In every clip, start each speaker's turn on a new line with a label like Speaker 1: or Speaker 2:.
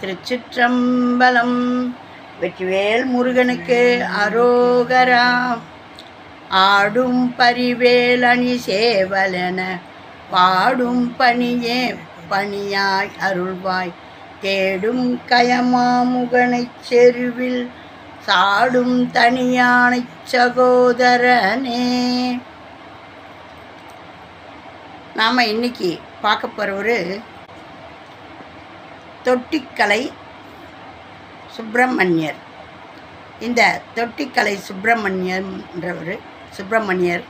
Speaker 1: திருச்சிற்றம்பலம். வெற்றிவேல் முருகனுக்கு அரோகரா. ஆடும் பரிவேல் அணி சேவலென பாடும் பணியே பணியாய் அருள்வாய். தேடும் கயமாமுகனைச் செருவில் சாடும் தனியானை சகோதரனே. நாம் இன்னைக்கு பார்க்க ஒரு தொட்டிக்கலை சுப்பிரமணியர். இந்த தொட்டிக்கலை சுப்பிரமணியன்றவர் சுப்பிரமணியர்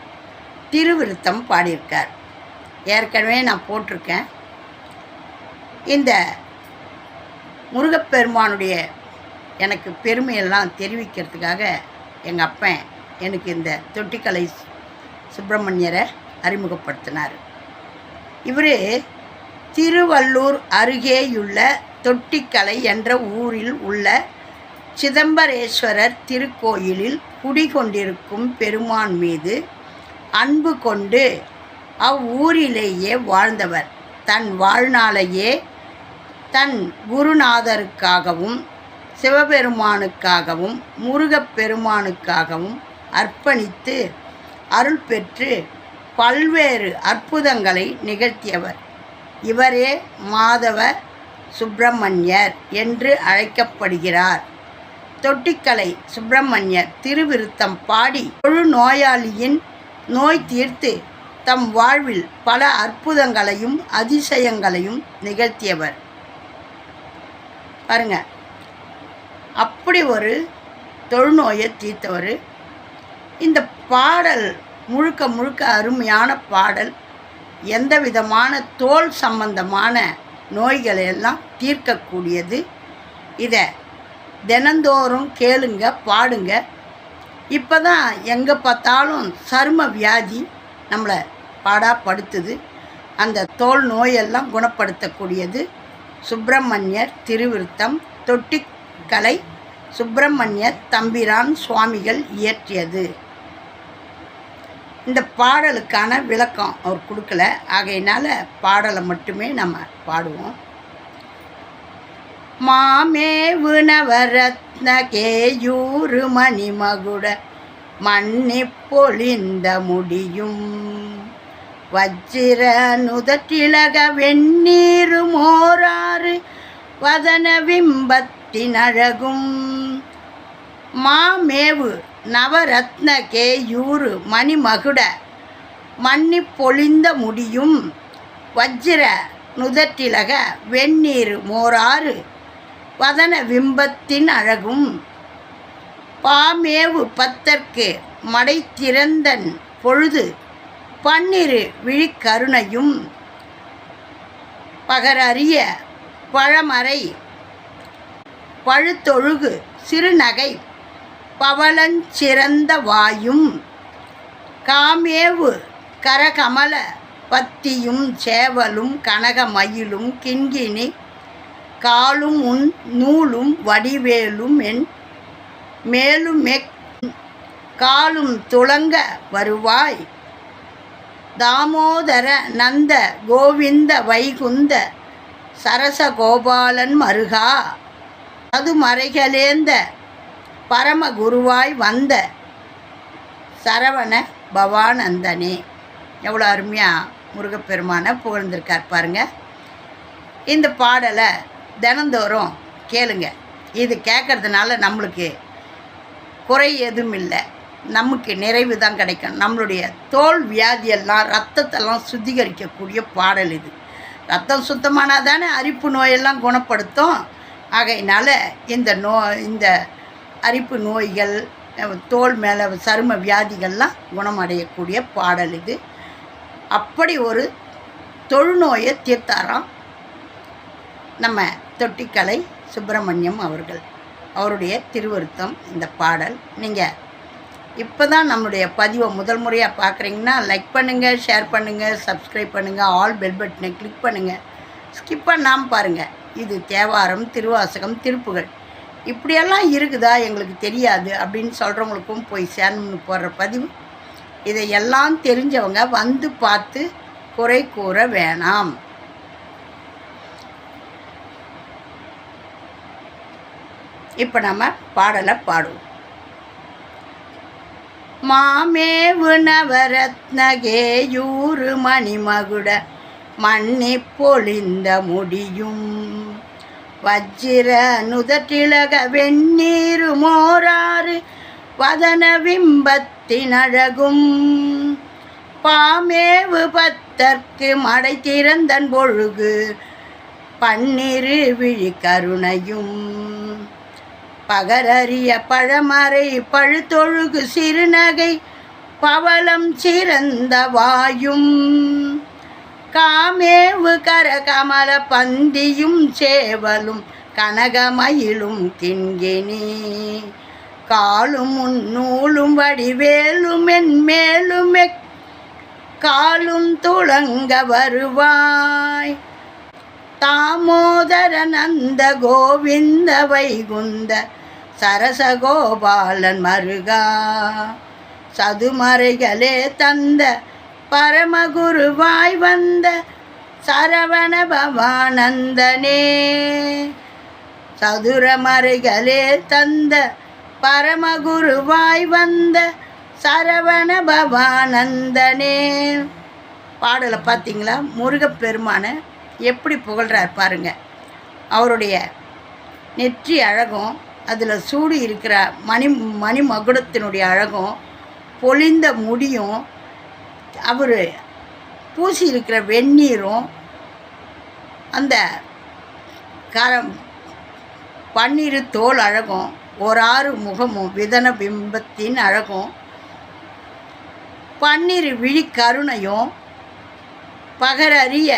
Speaker 1: திருவிருத்தம் பாடியிருக்கார். ஏற்கனவே நான் போட்டிருக்கேன். இந்த முருகப்பெருமானுடைய எனக்கு பெருமையெல்லாம் தெரிவிக்கிறதுக்காக எங்கள் அப்பன் எனக்கு இந்த தொட்டிக்கலை சுப்பிரமணியரை அறிமுகப்படுத்தினார். இவர் திருவள்ளூர் அருகேயுள்ள தொட்டிக்கலை என்ற ஊரில் உள்ள சிதம்பரேஸ்வரர் திருக்கோயிலில் குடிகொண்டிருக்கும் பெருமான் மீது அன்பு கொண்டு அவ்வூரிலேயே வாழ்ந்தவர். தன் வாழ்நாளையே தன் குருநாதருக்காகவும் சிவபெருமானுக்காகவும் முருகப்பெருமானுக்காகவும் அர்ப்பணித்து அருள் பெற்று பல்வேறு அற்புதங்களை நிகழ்த்தியவர். இவரே மாதவ சுப்பிரமணியர் என்று அழைக்கப்படுகிறார். தொட்டிக்கலை சுப்பிரமணியர் திருவிருத்தம் பாடி தொழு நோயாளியின் நோய் தீர்த்து தம் வாழ்வில் பல அற்புதங்களையும் அதிசயங்களையும் நிகழ்த்தியவர். பாருங்க. அப்படி ஒரு தொழுநோயை தீர்த்தவர். இந்த பாடல் முழுக்க முழுக்க அருமையான பாடல். எந்த விதமான தோல் சம்பந்தமான நோய்களை எல்லாம் தீர்க்கக்கூடியது. இதை தினந்தோறும் கேளுங்க பாடுங்க. இப்போ தான் எங்கே பார்த்தாலும் சரும வியாதி நம்மளை பாடாப்படுத்துது. அந்த தோல் நோயெல்லாம் குணப்படுத்தக்கூடியது. சுப்பிரமணியர் திருவிருத்தம் தொட்டிக்கலை சுப்பிரமணியர் தம்பிரான் சுவாமிகள் இயற்றியது. இந்த பாடலுக்கான விளக்கம் அவர் கொடுக்கல. ஆகையினால பாடலை மட்டுமே நம்ம பாடுவோம். மாமேவு நவரத்ன கேயூரு மணிமகுட மண்ணி பொழிந்த முடியும். வச்சிர நுதற்றிலக வெந்நீரு மோராறு வதன விம்பத்தின் அழகும். மாமேவு நவரத்ன கேயூரு மணிமகுட மன்னி பொழிந்த முடியும். வஜ்ர நுதற்றிலக வெந்நீர் மோராறு வதன விம்பத்தின் அழகும். பாமேவு பத்தற்கு மடை திறந்தன் பொழுது பன்னிரு விழிக்கருணையும். பகரறிய பழமறை பழுத்தொழுகு சிறுநகை பவளஞ்சிறந்த வாயும் காமேவு கரகமல பத்தியும் சேவலும் கனகமயிலும் கிண்கிணி காலும் உன் நூலும் வடிவேலும் என் மேலும் காலும் துளங்க வருவாய். தாமோதர நந்த கோவிந்த வைகுந்த சரசகோபாலன் மருகா. அது மறைகளேந்த பரமகுருவாய் வந்த சரவண பவானந்தனே. எவ்வளோ அருமையாக முருகப்பெருமானை புகழ்ந்திருக்கார் பாருங்க. இந்த பாடலை தினந்தோறும் கேளுங்க. இது கேட்கறதுனால நம்மளுக்கு குறை எதுவும் இல்லை. நமக்கு நிறைவு தான் கிடைக்கும். நம்மளுடைய தோல் வியாதியெல்லாம் ரத்தத்தெல்லாம் சுத்திகரிக்கக்கூடிய பாடல் இது. ரத்தம் சுத்தமானால் தானே அரிப்பு நோயெல்லாம் குணப்படுத்தும். ஆகையினால இந்த நோ இந்த அரிப்பு நோய்கள் தோல் மேலே சரும வியாதிகள்லாம் குணமடையக்கூடிய பாடல் இது. அப்படி ஒரு தொழுநோயை தீர்த்தாராம் நம்ம தொட்டிக்கலை சுப்பிரமணியம் அவர்கள். அவருடைய திருவருத்தம் இந்த பாடல். நீங்கள் இப்போ தான் நம்மளுடைய பதிவை முதல் முறையாக பார்க்குறீங்கன்னா லைக் பண்ணுங்கள் ஷேர் பண்ணுங்கள் சப்ஸ்கிரைப் பண்ணுங்கள் ஆல் பெல் பட்டனை கிளிக் பண்ணுங்கள் ஸ்கிப் பண்ணாமல் பாருங்கள் இது தேவாரம் திருவாசகம் திருப்புகள். இப்படியெல்லாம் இருக்குதா எங்களுக்கு தெரியாது அப்படின்னு சொல்கிறவங்களுக்கும் போய் சேரணும்னு போடுற பதிவு. இதை எல்லாம் தெரிஞ்சவங்க வந்து பார்த்து குறை கூற வேணாம். இப்போ நம்ம பாடலை பாடுவோம். மாமேவு நவரத்னகேயூரு மணிமகுட மண்ணி பொழிந்த முடியும். வஜ்ர நுதட்டிலக வெண்ணீரு மோராறு வதன விம்பத்தினழகும். பாமேவு பத்தற்கு மடை திறந்தன் பொழுகு பன்னிரு விழி கருணையும் பகரறிய பழமறை பழுத்தொழுகு சிறுநகை பவளம் சிறந்த வாயும். காமேவு கரகமல பந்தியும் சேவலும் கனகமயிலும் கிண்கிணி காலும் உன்னூலும் வடிவேலும் மென்மேலும் காலும் துளங்க வருவாய். தாமோதர நந்த கோவிந்த வைகுந்த சரசகோபாலன் மருகா. சதுமறைகளே தந்த பரமகுருவாய் வந்த சரவண பவானந்தனே. சதுரமறைகளே தந்த பரமகுருவாய் வந்த சரவண பவானந்தனே. பாடலை பார்த்தீங்களா? முருகப்பெருமானை எப்படி புகழ்கிறார் பாருங்க. அவருடைய நெற்றி அழகும் அதில் சூடு இருக்கிற மணி மணி மகுடத்தினுடைய அழகும் பொழிந்த முடியும் அவர் பூசி இருக்கிற வெந்நீரும் அந்த கரம் பன்னீர் தோல் அழகும் ஓராறு முகமும் விதன பிம்பத்தின் அழகும் பன்னீர் விழி கருணையும் பகரறிய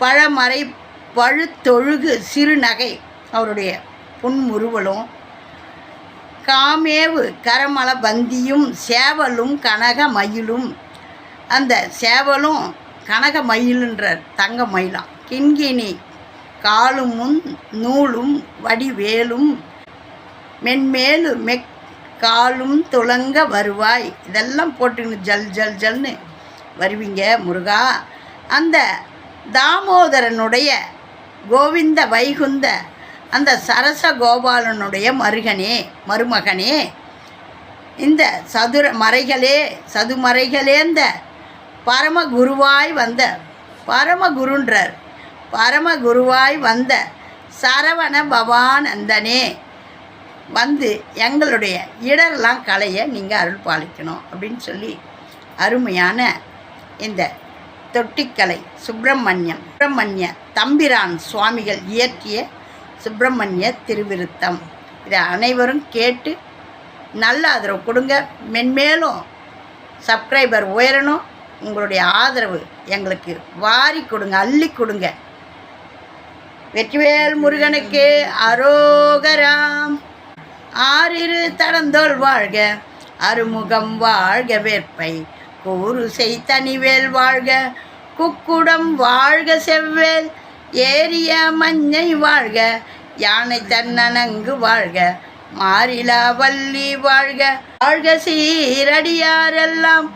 Speaker 1: பழமறை பழுத்தொழுகு சிறுநகை அவருடைய புன்முறுவலும் காமேவு கரமல பந்தியும் சேவலும் கனக மயிலும் அந்த சேவலும் கனக மயிலுன்றார் தங்க மயிலாம் கிண்கிணி காலும் முன் நூலும் வடிவேலும் மென்மேலு மெக் காலும் துளங்க வருவாய். இதெல்லாம் போட்டுக்கின்னு ஜல் ஜல் ஜல்னு வருவீங்க முருகா. அந்த தாமோதரனுடைய கோவிந்த வைகுந்த அந்த சரச கோபாலனுடைய மருகனே மருமகனே இந்த சதுர மறைகளே சதுமறைகளேந்த பரமகுருவாய் வந்த பரமகுருன்றர். பரமகுருவாய் வந்த சரவண பவானந்தனே வந்து எங்களுடைய இடரெல்லாம் களைய நீங்கள் அருள் பாலிக்கணும் அப்படின்னு சொல்லி அருமையான இந்த தொட்டிக்கலை சுப்பிரமணியம் சுப்பிரமணிய தம்பிரான் சுவாமிகள் இயற்றிய சுப்பிரமணிய திருவிருத்தம். இதை அனைவரும் கேட்டு நல்ல ஆதரவு கொடுங்க. மென்மேலும் சப்ஸ்கிரைபர் உயரணும். உங்களுடைய ஆதரவு எங்களுக்கு வாரி கொடுங்க அள்ளி கொடுங்க. வெற்றிவேல் முருகனுக்கு அரோகராம். ஆறிரு தடந்தோல் வாழ்க அருமுகம் வாழ்க வேற்பை. கூறு செய் தனிவேல் வாழ்க குக்குடம் வாழ்க செவ்வேல். ஏரிய மஞ்சை வாழ்க யானை தன்னனங்கு வாழ்க மாறிலா வள்ளி வாழ்க. வாழ்க சீரடியாரெல்லாம்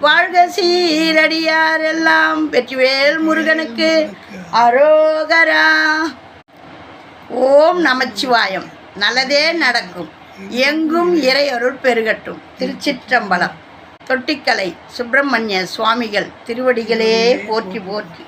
Speaker 1: வாழ்க சீரடியாரெல்லாம் வெற்றிவேல் முருகனுக்கு அரோகரா. ஓம் நமச்சிவாயம். நல்லதே நடக்கும். எங்கும் இறையருள் பெருகட்டும். திருச்சிற்றம்பலம். தொட்டிக்கலை சுப்பிரமணிய சுவாமிகள் திருவடிகளே போற்றி போற்றி.